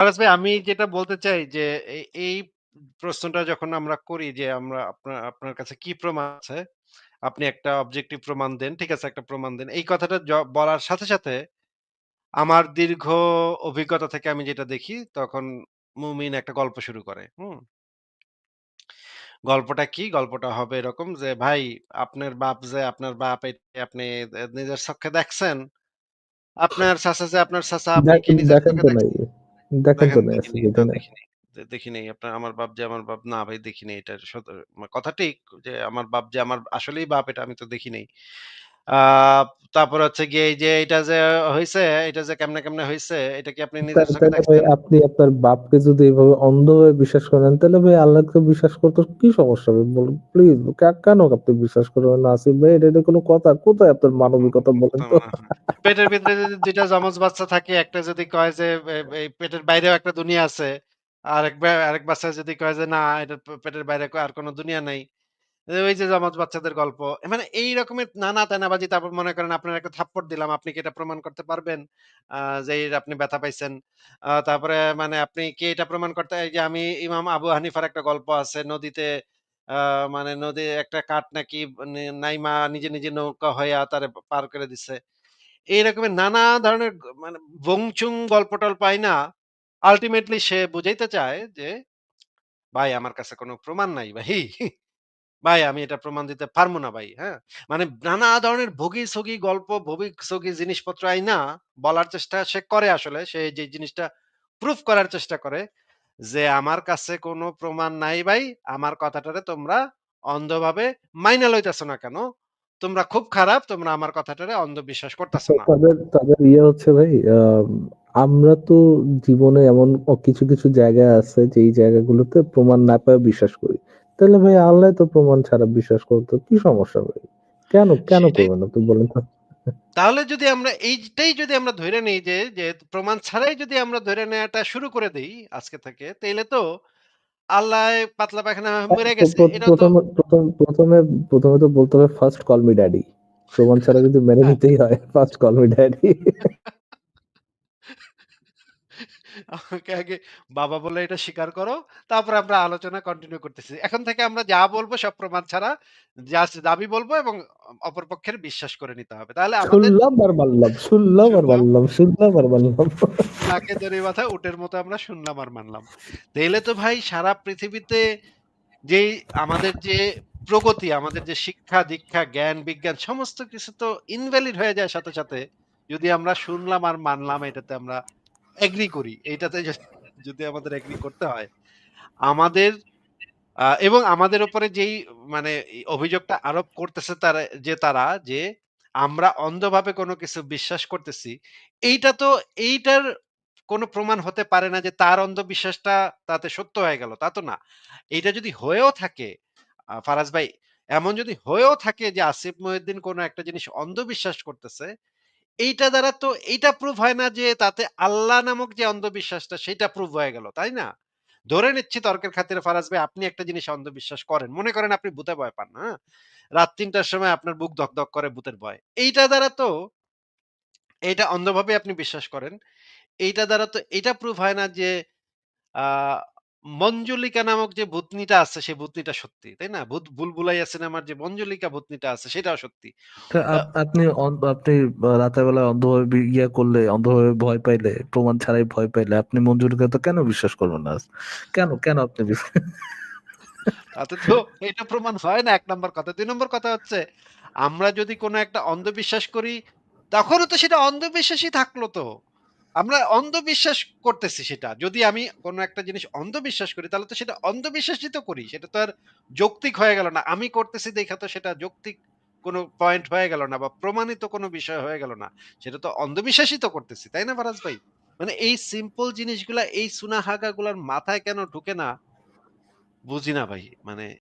ফারাজ ভাই আমি যেটা বলতে চাই যে এই এই প্রশ্নটা যখন আমরা করি যে আমরা আপনার আপনার কাছে কি প্রমাণ আছে? আপনি একটা অবজেক্টিভ প্রমাণ দেন। ঠিক আছে একটা প্রমাণ দেন। এই কথাটা য বলার সাথে, সাথে আমার দীর্ঘ অভিজ্ঞতা থেকে আমি যেটা দেখি তখন মুমিন একটা গল্প শুরু করে। হুম? গল্পটা কি? গল্পটা হবে এরকম যে, "ভাই আপনার বাপ যে আপনার বাপ এটা আপনি নিজের চক্ষে দেখছেন? আপনার চাচা যে আপনার চাচা আপনি কি দেখেন নিজের দেখেন চোখে তো নাই। দেখছেন?" দেখেন তো দেখেন নাই দেখি আজকে নাই। দে আপনার আমার বাপ যে আমার বাপ না ভাই দেখি নাই। এটা সত কথা ঠিক যে আমার বাপ যে আমার আসলেই বাপ এটা আমি তো দেখি নাই। তারপর হচ্ছে গিয়ে এই যে এটা যে হইছে, এটা যে কেমনে, কেমনে হইছে এটা কি আপনি নিজের চোখে দেখছেন? আপনি আপনার বাপকে যদি এভাবে অন্ধভাবে বিশ্বাস করেন, তাহলে ভাই আল্লাহকে বিশ্বাস করতে কি সমস্যা ভাই বলুন? প্লিজ কেন আপনি বিশ্বাস করবেন না আসিফ ভাই? এটা কোন কথা? কোথায় আপনার মানবিকতা বলেন তো। পেটের ভিতরে যদি ২ টা যমজ বাচ্চা থাকে, একটা যদি কয় যে এই পেটের বাইরেও একটা দুনিয়া আছে। আরেক আরেক বাচ্চা যদি কয় যে না এটা পেটের বাইরে আর কোনো দুনিয়া নাই। ওই যে যমজ বাচ্চাদের গল্প। মানে এই রকমের নানা তেনাবাজি তারপর মনে করেন আপনার একটা থাপ্পড় দিলাম। আপনি কি এটা প্রমাণ করতে পারবেন? যে আপনি ব্যথা পাইছেন। তারপরে মানে আপনি কি এটা প্রমাণ করতে যে আমি ইমাম আবু হানিফার একটা গল্প আছে নদীতে মানে নদী একটা কাঠ নাকি নাইমা নিজে, নিজে নৌকা হইয়া তারে পার করে দিছে। এই রকমের নানা ধরনের মানে বংচুং গল্প-টল্প না আলটিমেটলি সে বুঝাইতে চায় যে, "ভাই আমার কাছে কোনো প্রমাণ নাই ভাই। ভাই আমি এটা প্রমাণ দিতে পারব না ভাই।" হ্যাঁ? মানে নানা ধরনের ভোগী-সোগী গল্প, ভোগী-সোগী জিনিসপত্র আইনা বলার চেষ্টা সে করে আসলে। সে যে জিনিসটা প্রুফ করার চেষ্টা করে যে, "আমার কাছে কোন প্রমাণ নাই ভাই। আমার কথাটারে তোমরা অন্ধভাবে মাইনা লইতেছ না কেন? তোমরা খুব খারাপ। তোমরা আমার কথাটারে অন্ধ বিশ্বাস করতেছ না।" তাদের তাদের ইয়ে হচ্ছে ভাই আম আমরা তো জীবনে এমন কিছু, কিছু জায়গা আছে যেই জায়গাগুলোতে প্রমাণ না পেয়েও বিশ্বাস করি। তাইলে ভাই আল্লাহ তো প্রমাণ ছাড়া বিশ্বাস করতো। কি সমস্যা ভাই? কেন, কেন সেটাই করবেন আপনি বলেন তাহলে যদি আমরা এইটাই যদি আমরা ধইরা নেই যে, যে প্রমাণ ছাড়াই যদি আমরা ধইরা নেয়াটা শুরু করে দেই আজকে থেকে, তাহলে তো আল্লাহ পাতলা পায়খানা প্র গেছে। এটাও তো ১ম এ ১ম ১ম এ ১ম এ তো বলতে হবে ফার্স্ট কল মি ড্যাডি। প্রমাণ ছাড়া যদি মেনে হ্যাঁ। নিতেই হয় ফার্স্ট কল মি ড্যাডি। আমাকে আগে বাবা বলে এটা স্বীকার করো। তারপরে আমরা আলোচনা কন্টিনিউ করতেছি। এখন থেকে আমরা যা বলব সব প্রমাণ ছাড়া জাস্ট দাবি বলব এবং অ অপর পক্ষের বিশ্বাস করে নিতে হবে। তাহলে। নাকে দড়ি বাঁধা উটের মতো আমরা শুনলাম আর মানলাম। তাইলে তো ভাই সারা পৃথিবীতে যেই আমাদের যে প্রগতি, আমাদের যে শিক্ষা-দীক্ষা, জ্ঞান-বিজ্ঞান সমস্ত কিছু তো ইনভ্যালিড হয়ে যায় সাথে, সাথে যদি আমরা শুনলাম আর মানলাম এটাতে আমরা এগ্রি করি। এইটাতে যদি আমাদের এগ্রি করতে হয়। আমাদের এবং আমাদের উপরে যেই মানে অভিযোগটা আরোপ করতেছে তারা যে তারা যে আমরা অন্ধভাবে কোনো কিছু বিশ্বাস করতেছি। এইটা তো এইটার কোনো প্রমাণ হতে পারে না যে তার অন্ধবিশ্বাসটা তাতে সত্য হয়ে গেল। তা তো না। এইটা যদি হয়েও থাকে ফারাজ ভাই এমন যদি হয়েও থাকে যে আসিফ মহিউদ্দিন কোনো একটা জিনিস অন্ধবিশ্বাস করতেছে, এইটা দ্বারা তো এইটা প্রুভ হয় না যে তাতে আল্লাহ নামক যে অন্ধবিশ্বাসটা সেটা প্রুভ হয়ে গেল। তাই না? ধরে নিচ্ছি তর্কের খাতিরে ফারাজ ভাই আপনি একটা জিনিস অন্ধবিশ্বাস করেন। মনে করেন আপনি ভূতে ভয় পান, না রাত তিনটার সময় আপনার বুক ধক, ধক করে ভূতের ভয়। এইটা দ্বারা তো এইটা অন্ধভাবে আপনি বিশ্বাস করেন। এইটা দ্বারা তো এটা প্রুভ হয় না যে মঞ্জুলিকা নামক যে ভূতনিটা আছে সেই ভূতনিটা সত্যি। তাই না? ভূত ভুলভুলাইয়া সিনেমার যে মঞ্জুলিকা ভূতনিটা আছে সেটাও সত্যি। আপনি আপনি রাতের বেলায় অন্ধভাবে ইয়া করলে, অন্ধভাবে ভয় পাইলে, প্রমাণ ছাড়াই ভয় পাইলে আপনি মঞ্জুরিকে তো কেন বিশ্বাস করবেন না? কেন, কেন আপনি তাতে তো এটা প্রমাণ হয় না এক নম্বর কথা। ২ নম্বর কথা হচ্ছে আমরা যদি কোনো একটা অন্ধবিশ্বাস করি তখনও তো সেটা অন্ধবিশ্বাসই থাকল তো। আমরা অন্ধবিশ্বাস করতেছি সেটা। যদি আমি কোন একটা জিনিস অন্ধবিশ্বাস করি, তাহলে তো সেটা অন্ধবিশ্বাসই তো করি। সেটা তো আর যৌক্তিক হয়ে গেল না। আমি করতেছি দেইখা তো সেটা যৌক্তিক কোন পয়েন্ট হয়ে গেল না বা প্রমাণিত কোন বিষয় হয়ে গেল না। সেটা তো অন্ধবিশ্বাসই তো করতেছি। তাই না ফারাজ ভাই? মানে এই সিম্পল জিনিসগুলা, এই সুনাহাগা গুলার মাথায় কেন ঢুকে না বুঝি না ভাই। মানে